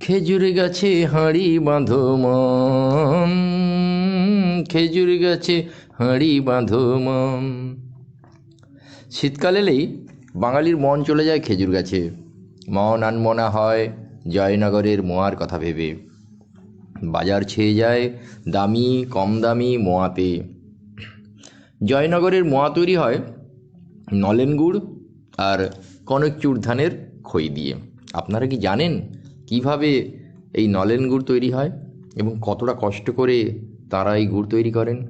খেজুর গাছে হাঁড়ি বাঁধো মম। খেজুর গাছে হাঁড়ি বাঁধো মম। শীতকাল এলেই বাঙালির মন চলে যায় খেজুর গাছে। মন আনমনা হয় জয়নগরের মোয়ার কথা ভেবে। বাজার ছেয়ে যায় দামি, কম দামি মোয়া পেয়ে জয়নগরের মোয়া তৈরি হয় নলেন গুড় আর কনক চুর ধানের খই দিয়ে। আপনারা কি জানেন কীভাবে এই নলেন গুড় তৈরি হয় এবং কতটা কষ্ট করে তারা এই গুড় তৈরি করেন?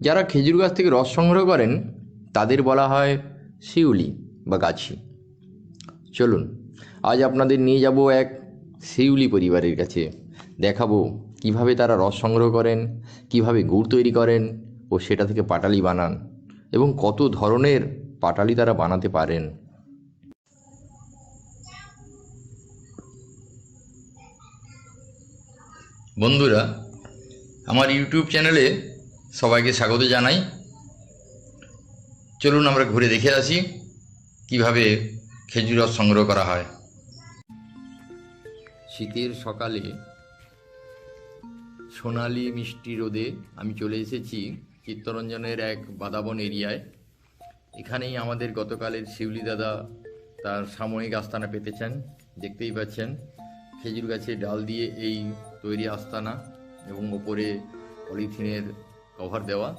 যারা খেজুর গাছ থেকে রস সংগ্রহ করেন, তাদের বলা হয় শিউলি বা গাছি। চলুন, আজ আপনাদের নিয়ে যাব এক শিউলি পরিবারের কাছে। দেখাবো কীভাবে তারা রস সংগ্রহ করেন, কীভাবে গুড় তৈরি করেন ও সেটা থেকে পাটালি বানান এবং কত ধরনের পাটালি তারা বানাতে পারেন। বন্ধুরা, আমার ইউটিউব চ্যানেলে সবাইকে স্বাগত জানাই। চলুন আমরা ঘুরে দেখে আসি কীভাবে খেজুর রস সংগ্রহ করা হয়। শীতের সকালে সোনালি মিষ্টি রোদে আমি চলে এসেছি চিত্তরঞ্জনের এক বাদাবন এরিয়ায়। এখানেই আমাদের গতকালের শিউলি দাদা তার সাময়িক আস্তানা পেতেছেন, দেখতেই পাচ্ছেন। খেজুর গাছের ডাল দিয়ে এই তৈরি আস্তানা এবং ওপরে পলিথিনের কভার দেওয়া।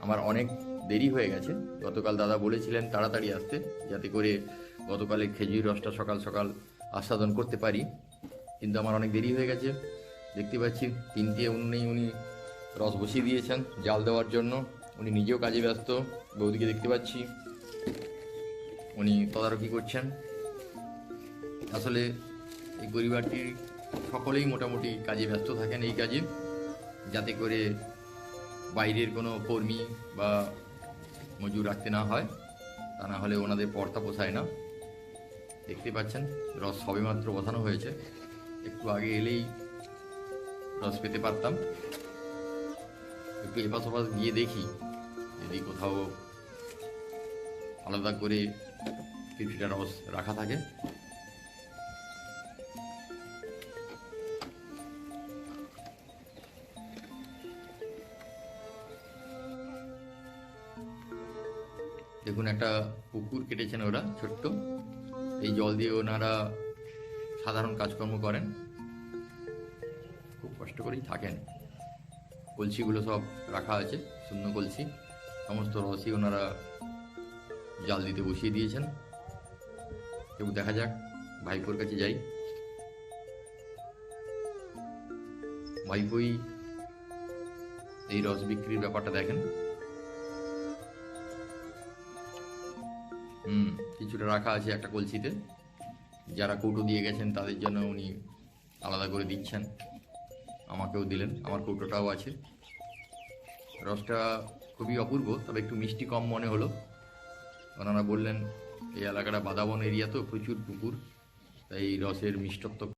আমার অনেক দেরি হয়ে গেছে। গতকাল দাদা বলেছিলেন তাড়াতাড়ি আসতে, যাতে করে গতকালে খেজুর রসটা সকাল সকাল আস্বাদন করতে পারি। কিন্তু আমার অনেক দেরি হয়ে গেছে। দেখতে পাচ্ছি তিনটে উনুনেই উনি রস বসিয়ে দিয়েছেন জাল দেওয়ার জন্য। উনি নিজেও কাজে ব্যস্ত। বৌদিকে দেখতে পাচ্ছি। উনি তদারকি করছেন। আসলে এই পরিবারটির সকলেই মোটামুটি কাজে ব্যস্ত থাকেন এই কাজে, যাতে করে বাইরের কোনো কর্মী বা মজুর রাখতে না হয়, তা না হলে ওনাদের পর্তা পোষায় না। দেখতে পাচ্ছেন, রস সবেমাত্র বসানো হয়েছে। একটু আগে এলেই রস পেতে পারতাম। একটু এপাশ ওপাশ গিয়ে দেখি, যদি কোথাও আলাদা করে কিছুটা রস রাখা থাকে। একটা পুকুর কেটেছেন ওরা, ছোট্ট। এই জল দিয়ে ওনারা সাধারণ কাজকর্ম করেন। খুব কষ্ট করেই থাকেন। কলসিগুলো সব রাখা আছে শূন্য কলসি। সমস্ত রসই ওনারা জাল দিতে বসিয়ে দিয়েছেন। এবং দেখা যাক, ভাইপোর কাছে যাই। ভাইপোই এই রস বিক্রির ব্যাপারটা দেখেন। হুম, কিছুটা রাখা আছে একটা কলসিতে। যারা কৌটো দিয়ে গেছেন, তাদের জন্য উনি আলাদা করে দিচ্ছেন। আমাকেও দিলেন, আমার কৌটোটাও আছে। রসটা খুবই অপূর্ব, তবে একটু মিষ্টি কম মনে হলো। ওনারা বললেন, এই এলাকাটা বাদাবন এরিয়া তো, প্রচুর পুকুর। তাই রসের মিষ্টত্ব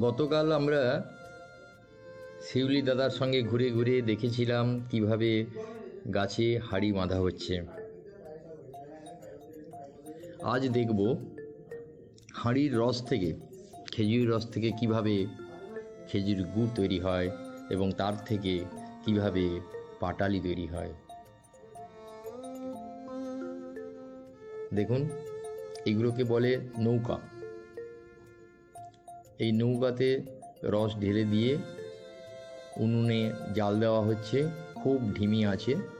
গতকাল আমরা শিউলি দাদার সঙ্গে ঘুরে ঘুরে দেখেছিলাম কীভাবে গাছে হাড়ি বাঁধা হচ্ছে। আজ দেখব হাঁড়ির রস থেকে খেজুর রস থেকে কীভাবে খেজুর গুড় তৈরি হয় এবং তার থেকে কীভাবে পাটালি তৈরি হয়। দেখুন, এগুলোকে বলে নৌকা। এই নৌকাতে রস ঢেলে দিয়ে উনুনে জাল দেওয়া হচ্ছে, খুব ঢিমি আছে।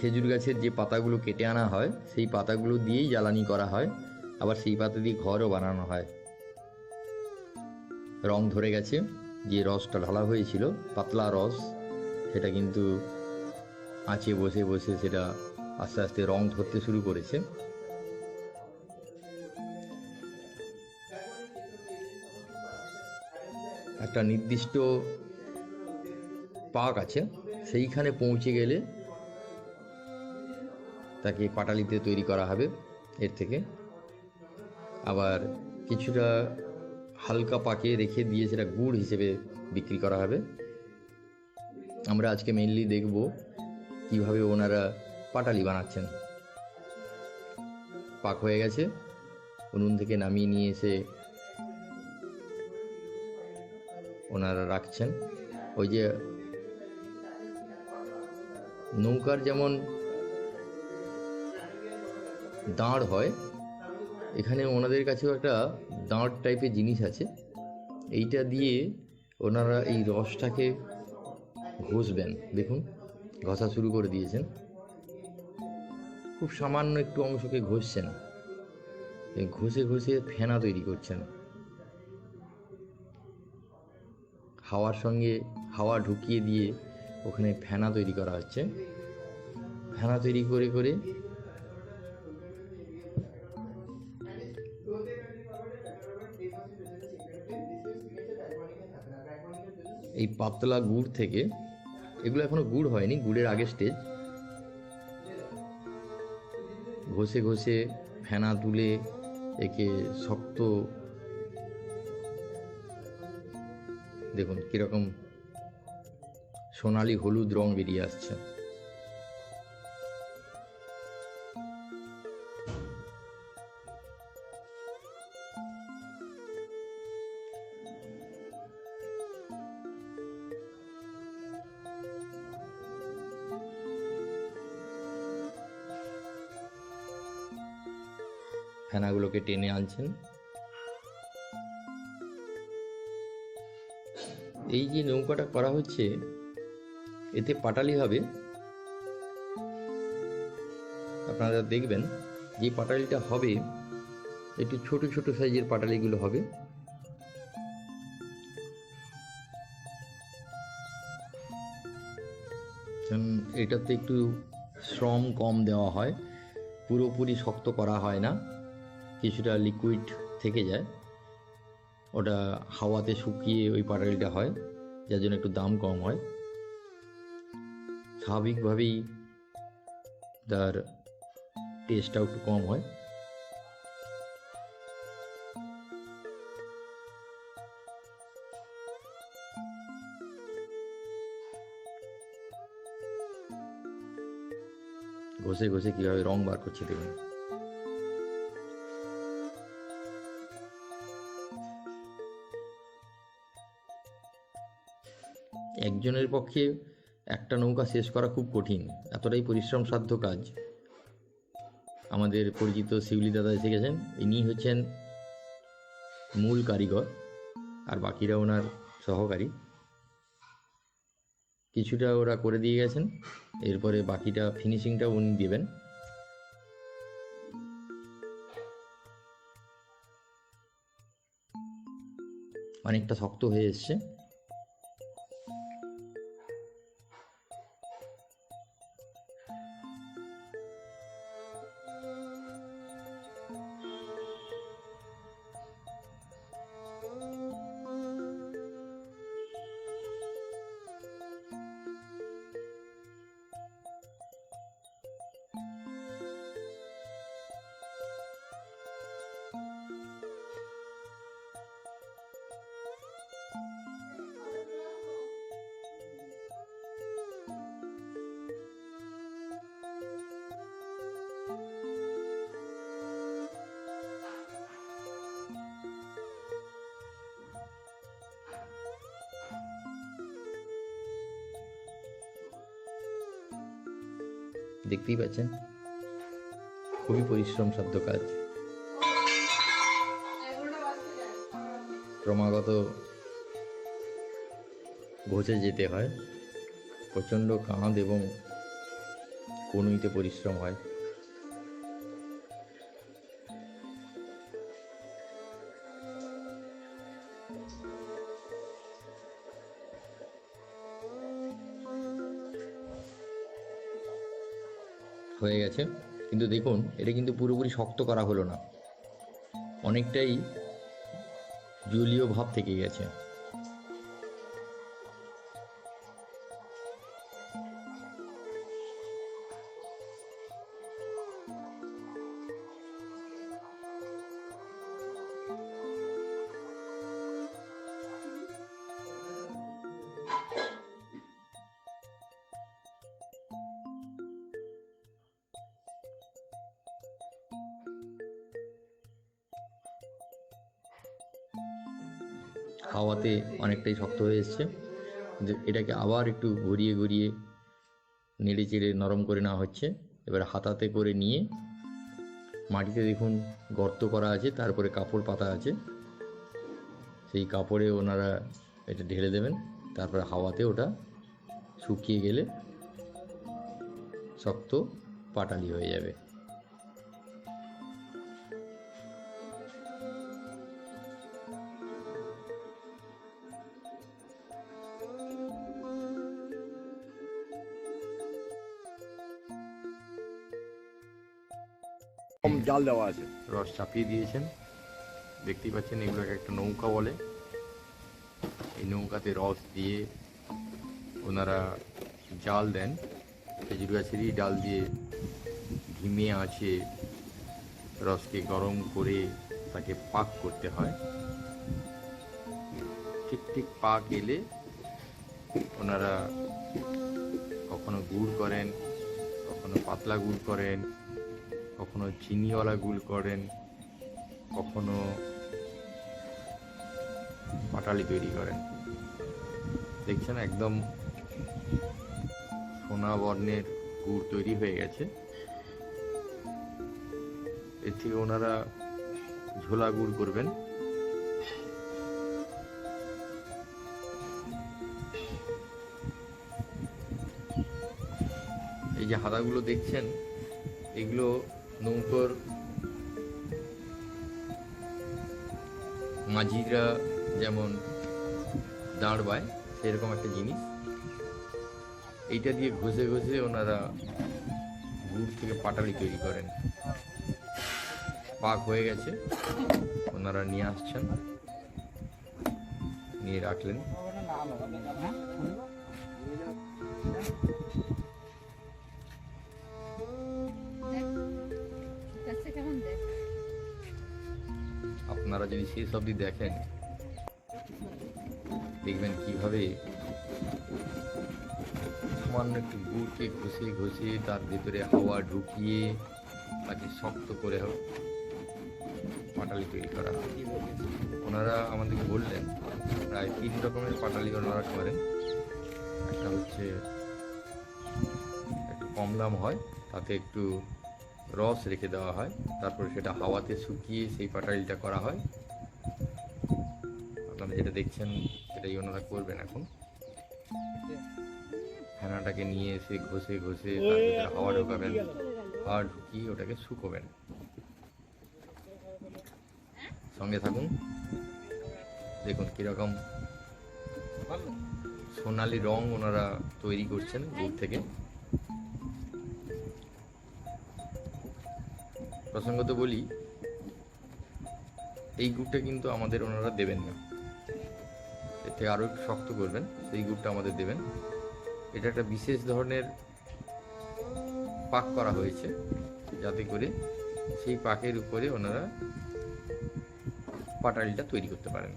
খেজুর গাছের যে পাতাগুলো কেটে আনা হয়, সেই পাতাগুলো দিয়েই জ্বালানি করা হয়। আবার সেই পাতা দিয়ে ঘরও বানানো হয়। রং ধরে গেছে, যে রসটা ঢালা হয়েছিল, পাতলা রস, সেটা কিন্তু আঁচে বসে বসে সেটা আস্তে আস্তে রং ধরতে শুরু করেছে। একটা নির্দিষ্ট পাক আছে, সেইখানে পৌঁছে গেলে তাকে পাটালিতে তৈরি করা হবে এর থেকে। আবার কিছুটা হালকা পাকে রেখে দিয়ে সেটা গুড় হিসেবে বিক্রি করা হবে। আমরা আজকে মেনলি দেখব কীভাবে ওনারা পাটালি বানাচ্ছেন। পাক হয়ে গেছে। উনুন থেকে নামিয়ে নিয়ে এসে ওনারা রাখছেন। ওই যে নৌকার যেমন দাঁড় হয়। এখানে ওনাদের কাছেও একটা দাঁড় টাইপের জিনিস আছে। এইটা দিয়ে ওনারা এই রসটাকে ঘষবেন। দেখুন, ঘষা শুরু করে দিয়েছেন। খুব সামান্য একটু অংশকে ঘষছেন। ঘষে ঘষে ফেনা তৈরি করছেন। হাওয়ার সঙ্গে হাওয়া ঢুকিয়ে দিয়ে ওখানে ফেনা তৈরি করা হচ্ছে। ফেনা তৈরি করে করে এই পাতলা গুড় থেকে, এগুলো এখনও গুড় হয়নি, গুড়ের আগে স্টেজ ঘষে ঘষে ফেনা তুলে একে শক্ত, দেখুন কীরকম সোনালি হলুদ রং বেরিয়ে আসছে। টেনে আনছেন। এই যে নৌকাটা করা হচ্ছে, এতে পাটালি হবে। আপনারা দেখবেন, যে পাটালিটা হবে, একটু ছোট ছোট সাইজের পাটালিগুলো হবে। এটাতে একটু শ্রম কম দেওয়া হয়, পুরোপুরি শক্ত করা হয় না। কিছুটা লিকুইড থেকে যায়। ওটা হাওয়াতে শুকিয়ে ওই পাটালিটা হয়, যার জন্য একটু দাম কম হয়। স্বাভাবিকভাবেই তার টেস্টটাও একটু কম হয়। ঘষে ঘষে কীভাবে রং বার করছে দেখুন। একজনের পক্ষে একটা নৌকা শেষ করা খুব কঠিন, এতটাই পরিশ্রম সাধ্য কাজ। আমাদের পরিচিত শিউলি দাদা এসে গেছেন, ইনি হচ্ছেন মূল কারিগর, আর বাকিরা ওনার সহকারী। কিছুটা ওরা করে দিয়ে গেছেন, এরপরে বাকিটা ফিনিশিংটা উনি দেবেন। অনেকটা শক্ত হয়ে এসছে। দেখতেই পাচ্ছেন। খুবই পরিশ্রম সাধ্য কাজ। ক্রমাগত ঘষে যেতে হয়। প্রচণ্ড কাঁধ এবং কনুইতে পরিশ্রম হয়। হয়ে গেছে। কিন্তু দেখুন, এটা কিন্তু পুরোপুরি শক্ত করা হলো না। অনেকটাই জলীয় ভাব থেকে গেছে। হাওয়াতে অনেকটাই শক্ত হয়ে এসছে। এটাকে আবার একটু ঘুরিয়ে ঘুরিয়ে নেড়ে চেড়ে নরম করে নেওয়া হচ্ছে। এবার হাতাতে করে নিয়ে মাটিতে দেখুন গর্ত করা আছে, তারপরে কাপড় পাতা আছে। সেই কাপড়ে ওনারা এটা ঢেলে দেবেন, তারপরে হাওয়াতে ওটা শুকিয়ে গেলে শক্ত পাটালি হয়ে যাবে। কম জাল দেওয়া আছে। রস চাপিয়ে দিয়েছেন। দেখতেই পাচ্ছেন এগুলোকে একটা নৌকা বলে। এই নৌকাতে রস দিয়ে ওনারা জাল দেন। খেজুর গাছেরই ডাল দিয়ে ঘিমে আছে রসকে গরম করে তাকে পাক করতে হয়। ঠিক ঠিক পাক এলে ওনারা কখনো গুড় করেন, কখনো পাতলা গুড় করেন কখনো চিনিওয়ালা গুড় করেন, কখনো পাটালি তৈরি করেন। দেখছেন একদম সোনা বর্ণের গুড় তৈরি হয়ে গেছে। এর থেকে ওনারা ঝোলা গুড় করবেন। এই যে হাতাগুলো দেখছেন, এগুলো নৌকোর মাঝিরা যেমন দাঁড় বায় সেরকম একটা জিনিস। এইটা দিয়ে ঘষে ঘষে ওনারা গুড় থেকে পাটালি তৈরি করেন। পাক হয়ে গেছে। ওনারা নিয়ে আসছেন। নিয়ে রাখলেন। আপনারা যদি শেষ অবধি দেখেন। দেখবেন কীভাবে সামান্য একটু গুড়কে ঘষে ঘষে তার ভেতরে হাওয়া ঢুকিয়ে তাকে শক্ত করে পাটালি তৈরি করা ওনারা আমাদেরকে বললেন, প্রায় তিন রকমের পাটালি ওনারা করেন। একটা হচ্ছে একটু কম দাম হয়, তাতে একটু রস রেখে দেওয়া হয়। তারপরে সেটা হাওয়াতে শুকিয়ে সেই পাটালিটা করা হয়। আপনারা যেটা দেখছেন সেটাই ওনারা করবেন এখন। ফেনাটাকে নিয়ে এসে ঘষে ঘষে তার ভিতরে হাওয়া ঢোকাবেন। হাওয়া ঢুকিয়ে ওটাকে শুকোবেন। সঙ্গে থাকুন। দেখুন কীরকম সোনালি রং ওনারা তৈরি করছেন গুড় থেকে। প্রসঙ্গত বলি, এই গুড়টা কিন্তু আমাদের ওনারা দেবেন না। এর থেকে আরও একটু শক্ত করবেন, সেই গুড়টা আমাদের দেবেন। এটা একটা বিশেষ ধরনের পাক করা হয়েছে, যাতে করে সেই পাকের উপরে ওনারা পাটালিটা তৈরি করতে পারেন।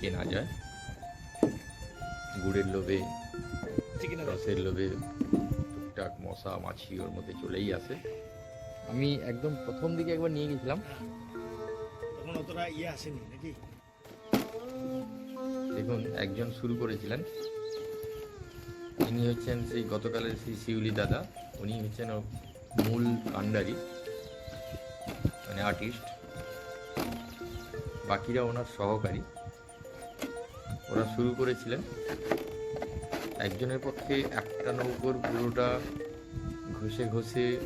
থেকে না যায়। গুড়ের লোভে রসের লোভে টুকটাক মশা মাছি ওর মধ্যে চলেই আসে। আমি একদম প্রথম দিকে একবার নিয়ে গেছিলাম। তখন অতটা ইয়ে আসেনি নাকি? দেখুন একজন শুরু করেছিলেন। তিনি হচ্ছেন সেই গতকালের সেই শিউলি দাদা। উনি হচ্ছেন মূল কাণ্ডারি মানে আর্টিস্ট বাকিরা ওনার সহকারী। ওরা শুরু করেছিলেন। একজনের পক্ষে একটা নৌকোর পুরোটা ঘষে ঘষে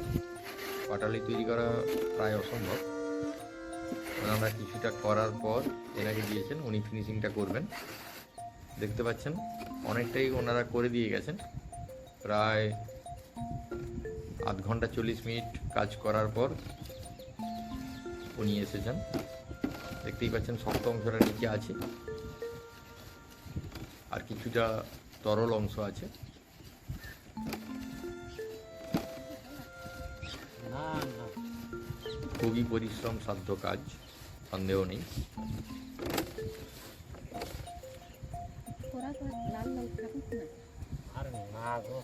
পাটালি তৈরি করা প্রায় অসম্ভব। ওনারা কিছুটা করার পর এনাকে দিয়েছেন, উনি ফিনিশিংটা করবেন। দেখতে পাচ্ছেন, অনেকটাই ওনারা করে দিয়ে গেছেন। প্রায় আধ ঘণ্টা চল্লিশ মিনিট কাজ করার পর উনি এসেছেন। দেখতেই পাচ্ছেন শক্ত অংশটা নিচে আছে। আর কিছুটা তরল অংশ আছে। খুবই পরিশ্রম সাধ্য কাজ সন্দেহ নেই। আর না গো।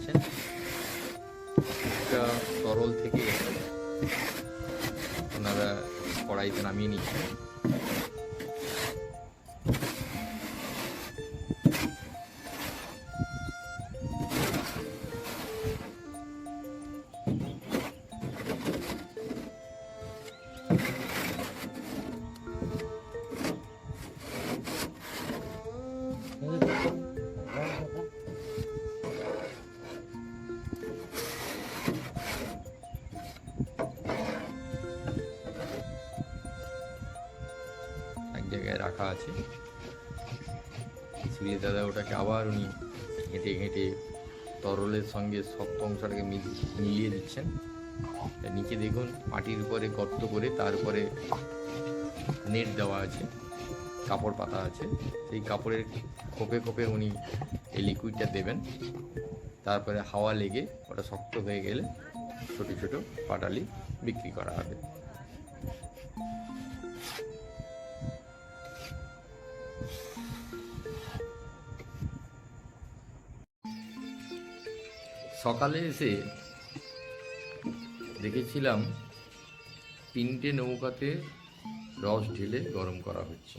পাচ্ছেন তরল থেকে ওনারা কড়াইতে নামিয়ে নিচ্ছেন। রাখা আছে। সুরিয়ে দাদা ওটাকে আবার উনি ঘেঁটে ঘেঁটে তরলের সঙ্গে শক্ত অংশটাকে মিল- মিলিয়ে দিচ্ছেন। নিচে দেখুন, মাটির উপরে গর্ত করে তারপরে নেট দেওয়া আছে, কাপড় পাতা আছে। সেই কাপড়ের খোপে খোপে উনি এই লিকুইডটা দেবেন। তারপরে হাওয়া লেগে ওটা শক্ত হয়ে গেলে ছোট ছোট পাটালি বিক্রি করা হবে। সকালে এসে দেখেছিলাম তিনটে নৌকাতে রস ঢেলে গরম করা হচ্ছে।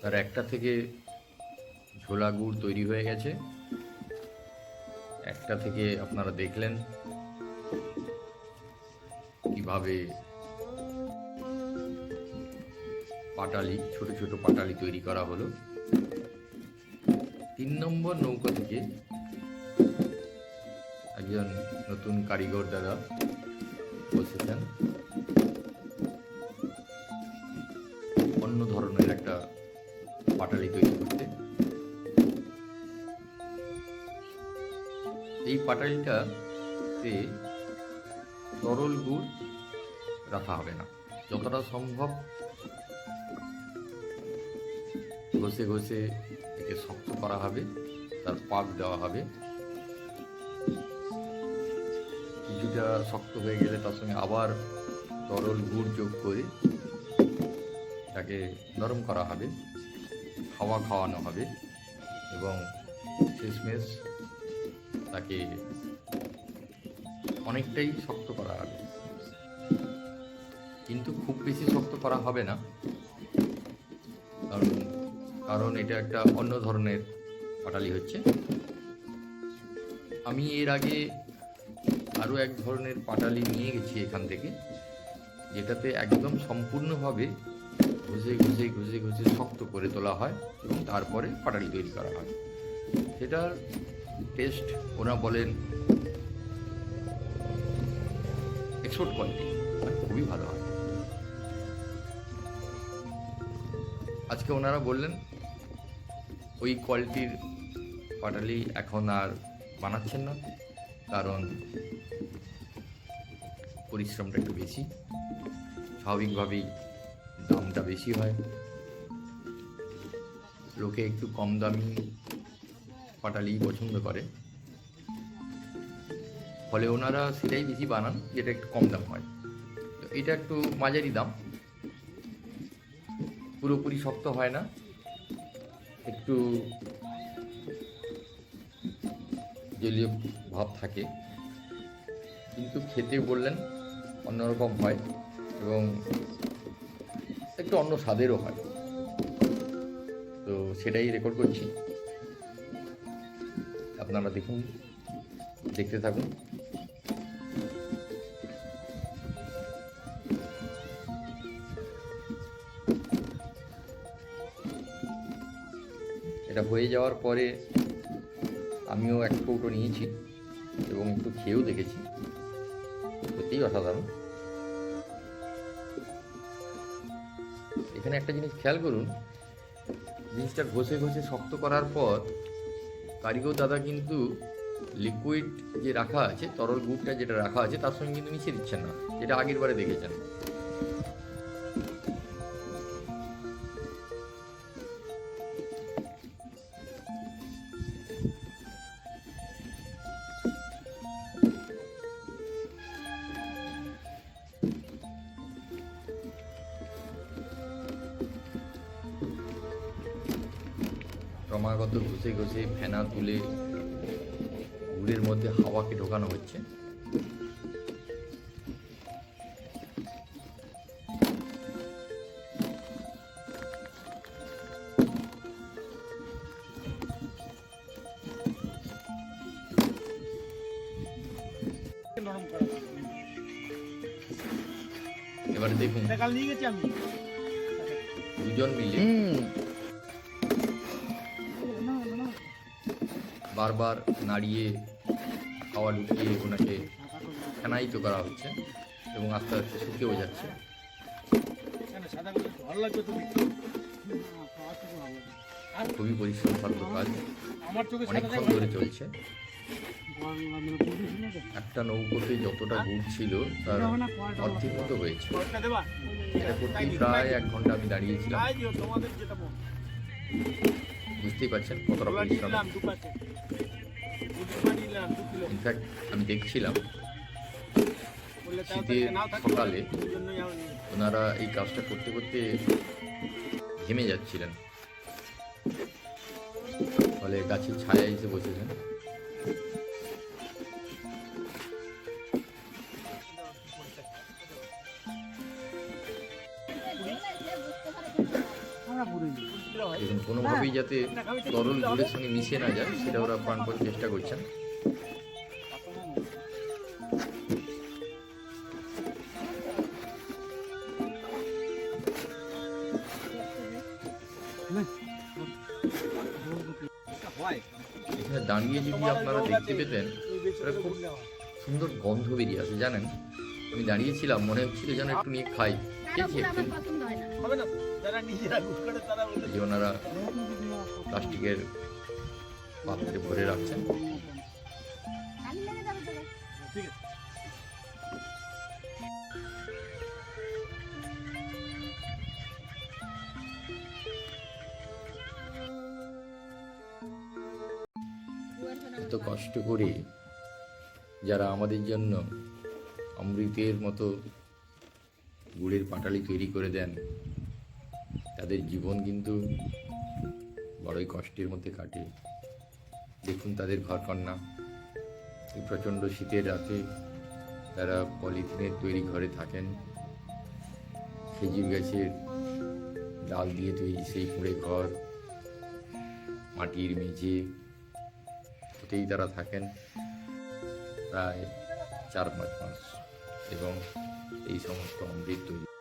তার একটা থেকে ঝোলা গুড় তৈরি হয়ে গেছে। একটা থেকে আপনারা দেখলেন কীভাবে পাটালি, ছোট ছোট পাটালি তৈরি করা হলো। তিন নম্বর নৌকা থেকে একজন নতুন কারিগর দাদা বসেছেন। অন্য ধরনের একটা পাটালি তৈরি করতে। এই পাটালিটাতে তরল গুড় রাখা হবে না। যতটা সম্ভব ঘষে ঘষে একে শক্ত করা হবে, তার পাক দেওয়া হবে। কিছুটা শক্ত হয়ে গেলে তার সঙ্গে আবার তরল গুড় যোগ করে তাকে নরম করা হবে খাওয়া খাওয়ানো হবে এবং শেষমেশ তাকে অনেকটাই শক্ত করা হবে। কিন্তু খুব বেশি শক্ত করা হবে না। কারণ এটা একটা অন্য ধরনের পাটালি হচ্ছে। আমি এর আগে আরও এক ধরনের পাটালি নিয়ে গেছি এখান থেকে, যেটাতে একদম সম্পূর্ণভাবে ঘষে ঘষে ঘষে ঘষে শক্ত করে তোলা হয় এবং তারপরে পাটালি তৈরি করা হয়। সেটার টেস্ট ওরা বলেন এক্সপোর্ট কোয়ালিটি খুবই ভালো হয়। আজকে ওনারা বললেন ওই কোয়ালিটির পাটালি এখন আর বানাচ্ছেন না, কারণ পরিশ্রমটা একটু বেশি। স্বাভাবিকভাবেই দামটা বেশি হয়। লোকে একটু কম দামি পাটালি পছন্দ করে। ফলে ওনারা সেটাই বেশি বানান, যেটা একটু কম দাম হয়। তো এটা একটু মাঝারি দাম। পুরোপুরি শক্ত হয় না। একটু জলীয় ভাব থাকে। কিন্তু খেতে বললেন অন্যরকম হয় এবং একটু অন্য স্বাদেরও হয়। তো সেটাই রেকর্ড করছি। আপনারা দেখুন, দেখতে থাকুন। হয়ে যাওয়ার পরে আমিও এক কৌটো নিয়েছি এবং একটু খেয়েও দেখেছি। সত্যিই অসাধারণ। এখানে একটা জিনিস খেয়াল করুন, জিনিসটা ঘষে ঘষে শক্ত করার পর কারিগর দাদা কিন্তু লিকুইড যে রাখা আছে, তরল গুড়টা যেটা রাখা আছে, তার সঙ্গে কিন্তু মিশিয়ে দিচ্ছেন না, যেটা আগের বারে দেখেছেন। ঘষে ফেনা তুলে গুড়ের মধ্যে হাওয়াকে ঢোকানো হচ্ছে। এবারে দেখুন এটা নিয়ে গেছি আমি। দুজন মিলে বারবার নাড়িয়ে, হাওয়া ঢুকিয়ে ওনাকে ফেনায়িত করা হচ্ছে এবং আস্তে আস্তে শুকিয়েও যাচ্ছে। খুবই পরিশ্রম সাধ্য কাজ। অনেকক্ষণ ধরে চলছে। একটা নৌকোতে যতটা গুড় ছিল, তার অর্ধেক হয়েছে। এটা প্রায় এক ঘণ্টা আমি দাঁড়িয়েছিলাম। বুঝতেই পারছেন কত কিলো ইনফ্যাক্ট আমি দেখছিলাম শীতের সকালে। ওনারা এই কাজটা করতে করতে ঘেমে যাচ্ছিলেন। ফলে গাছের ছায়া এসে বসেছেন। দেখুন কোনোভাবেই যাতে তরল গুড়ের সঙ্গে মিশে না যায় সেটা ওরা পান প্রাণপণ চেষ্টা করছেন। এখানে দাঁড়িয়ে যদি আপনারা দেখতে পেতেন খুব সুন্দর গন্ধ বেরিয়ে আসে জানেন? আমি দাঁড়িয়েছিলাম মনে হচ্ছিল যেন একটু নিয়ে খাই। খেয়েছি একটু। যে ওনারা প্লাস্টিকের পাত্রে ভরে রাখছেন। এত কষ্ট করে যারা আমাদের জন্য অমৃতের মতো গুড়ের পাটালি তৈরি করে দেন তাদের জীবন কিন্তু বড়ই কষ্টের মধ্যে কাটে। দেখুন তাদের ঘরকন্যা এই প্রচণ্ড শীতের রাতে তারা পলিথিনের তৈরি ঘরে থাকেন। খেজুর গাছের ডাল দিয়ে তৈরি সেই কুঁড়ে ঘর, মাটির মেঝে ওতেই তারা থাকেন প্রায় চার পাঁচ মাস। এবং এই সমস্ত অমৃত তৈরি